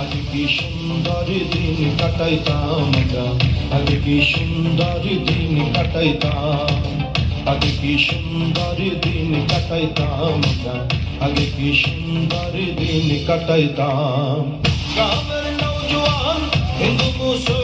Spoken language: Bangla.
আগে কি সুন্দর দিন কাটাইতাম আগে কি সুন্দর দিন কাটাইতাম? আগে কি সুন্দর দিন কাটাইতাম আগে কি সুন্দর দিন কাটাইতাম? গ্রামের নৌজওয়ান হিন্দু মুসলমান